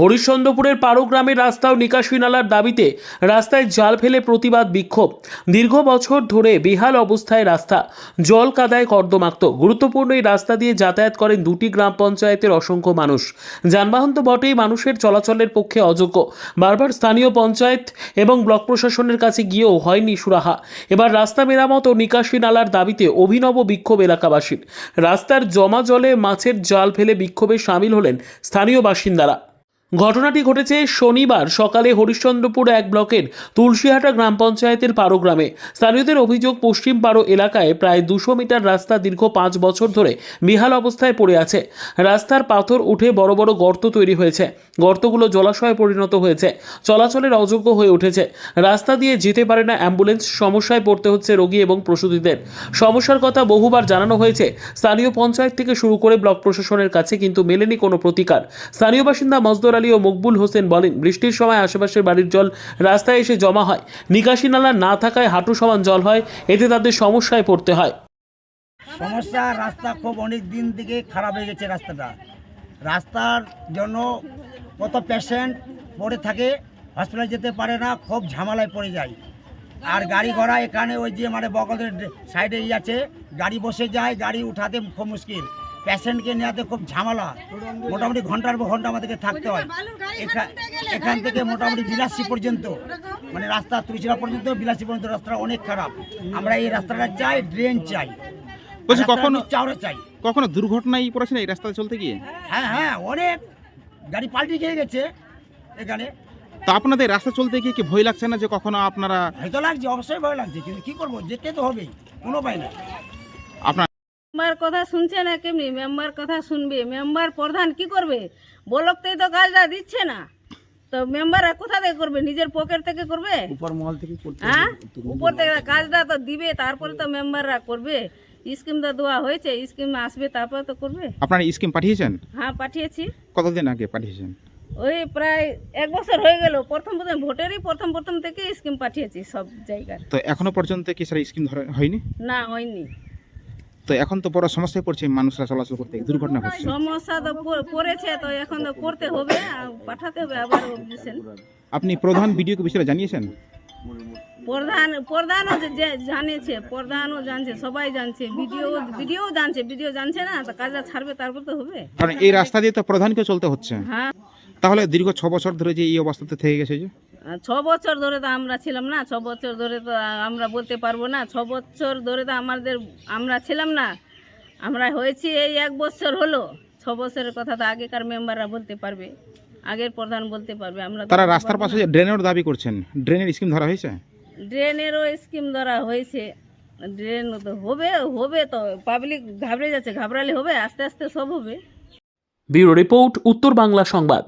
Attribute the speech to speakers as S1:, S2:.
S1: হরিশ্চন্দ্রপুরের পারো গ্রামের রাস্তা ও নিকাশি নালার দাবিতে রাস্তায় জাল ফেলে প্রতিবাদ বিক্ষোভ। দীর্ঘ বছর ধরে বেহাল অবস্থায় রাস্তা। জল কাদায় কর্দমাক্ত। গুরুত্বপূর্ণ এই রাস্তা দিয়ে যাতায়াত করেন দুটি গ্রাম পঞ্চায়েতের অসংখ্য মানুষ। যানবাহন তো বটেই মানুষের চলাচলের পক্ষে অযোগ্য। বারবার স্থানীয় পঞ্চায়েত এবং ব্লক প্রশাসনের কাছে গিয়েও হয়নি সুরাহা। এবার রাস্তা মেরামত ও নিকাশি নালার দাবিতে অভিনব বিক্ষোভ এলাকাবাসীর। রাস্তার জমা জলে মাছের জাল ফেলে বিক্ষোভে সামিল হলেন স্থানীয় বাসিন্দারা। ঘটনাটি ঘটেছে শনিবার সকালে হরিশ্চন্দ্রপুর এক ব্লকের তুলসীহাটা গ্রাম পঞ্চায়েতের পারো গ্রামে। স্থানীয়দের অভিযোগ পশ্চিম পারো এলাকায় প্রায় দুশো মিটার রাস্তা দীর্ঘ পাঁচ বছর ধরে বিহাল অবস্থায় পড়ে আছে। রাস্তার পাথর উঠে বড় বড় গর্ত তৈরি হয়েছে। গর্তগুলো জলাশয়ে পরিণত হয়েছে। চলাচলের অযোগ্য হয়ে উঠেছে। রাস্তা দিয়ে যেতে পারে না অ্যাম্বুলেন্স, সমস্যায় পড়তে হচ্ছে রোগী এবং প্রসূতিদের। সমস্যার কথা বহুবার জানানো হয়েছে। স্থানীয় পঞ্চায়েত থেকে শুরু করে ব্লক প্রশাসনের কাছে, কিন্তু মেলেনি কোনো প্রতিকার। স্থানীয় বাসিন্দা মজদর আলী ও মকবুল হোসেন বলেন, বৃষ্টির সময় আশেপাশের বাড়ির জল রাস্তায় এসে জমা হয়। নিকাশি নালা না থাকায় হাঁটু সমান জল হয়, এতে তাদের সমস্যায় পড়তে হয়।
S2: সমস্যা, রাস্তা খুব অনেক দিন থেকে খারাপ হয়ে গেছে রাস্তাটা। রাস্তার জন্য কত পেশেন্ট পড়ে থাকে হসপিটালে যেতে পারে না, খুব ঝামেলায় পড়ে যায়। আর গাড়ি ঘোড়া এখানে ওই যে মানে বগলের সাইডে আছে, গাড়ি বসে যায়, গাড়ি উঠাতে খুব মুশকিল। পেশেন্টকে নেওয়াতে খুব ঝামেলা মোটামুটি ঘণ্টার পর ঘণ্টা আমাদেরকে থাকতে হয়। এখা- এখান থেকে মোটামুটি বিলাসী পর্যন্ত মানে রাস্তা তুলসিরা পর্যন্ত বিলাসী পর্যন্ত রাস্তাটা অনেক খারাপ। আমরা এই রাস্তাটা চাই ড্রেন চাই।
S3: বলছি কখনো
S2: চাওড়া চাই।
S3: কখনো দুর্ঘটনায় পড়েছে না এই রাস্তায় চলতে গিয়ে?
S2: হ্যাঁ হ্যাঁ অনেক। গাড়ি পাল্টি খেয়ে গেছে এখানে।
S3: তো আপনাদের রাস্তা চলতে গিয়ে কি ভয় লাগছে না যে কখনো আপনারা
S2: হয়তো লাগছে অবশ্যই ভয় লাগছে। কিন্তু কি করব? যেতে তো হবেই কোনো উপায়
S3: আপনার
S4: মেম্বার কথা শুনছে না কেমনি? মেম্বার কথা শুনবে। মেম্বার প্রধান কি করবে? বলকতেই তো কাজটা দিচ্ছে না। তো মেম্বাররা কোথা থেকে করবে? নিজের পকেট থেকে করবে?
S2: উপর মহল থেকে
S4: হ্যাঁ? উপর থেকে কাজটা তো দিবে তারপরে তো মেম্বাররা করবে। স্কিম তো দেওয়া হয়েছে স্কিম আসবে তারপরে তো করবে।
S3: আপনারা স্কিম পাঠিয়েছেন?
S4: হ্যাঁ পাঠিয়েছি।
S3: কতদিন আগে পাঠিয়েছেন?
S4: ওই প্রায় এক বছর হয়ে গেল। প্রথম প্রথম ভোটেরই প্রথম প্রথম থেকে স্কিম পাঠিয়েছি সব জায়গার।
S3: তো এখনও পর্যন্ত কি স্যার স্কিম ধরা হয়নি?
S4: না হয়নি।
S3: তো এখন তো বড় সমস্যায় পড়ছে মানুষরা চলাচল করতে দুর্ঘটনা ঘটছে।
S4: সমস্যা তো পড়েছে তো এখন তো করতে হবে পাঠাতে হবে আবার
S3: আপনি প্রধান ভিডিওকে বিষয়ে জানিয়েছেন?
S4: প্রধান প্রধানও জানিয়েছে প্রধানও জানছে সবাই জানছে ভিডিও ভিডিও জানছে ভিডিও জানছে না তো কাজটা ছাড়বে তারপর তো হবে।
S3: কারণ এই রাস্তা দিয়ে তো প্রধানকে চলতে হচ্ছে।
S4: হ্যাঁ।
S3: তাহলে দীর্ঘ ছ বছর ধরে যে এই অবস্থাতে থেকে গেছে যে?
S4: ছ বছর ধরে তো আমরা ছিলাম না ছ বছর ধরে তো আমরা বলতে পারব না ছ বছর ধরে তো আমাদের আমরা ছিলাম না আমরা হয়েছি এই এক বছর হলো ছ বছরের কথা তো আগেকার মেম্বাররা বলতে পারবে আগের প্রধান বলতে পারবে আমরা
S3: তারা রাস্তার পাশে ড্রেনের দাবি করছেন ড্রেনের স্কিম ধরা হয়েছে?
S4: ড্রেনেরও স্কিম ধরা হয়েছে ড্রেন তো হবে হবে তো পাবলিক ঘাবড়ে যাচ্ছে ঘাবড়ালে হবে আস্তে আস্তে সব হবে।
S1: ব্যুরো রিপোর্ট উত্তর বাংলা সংবাদ।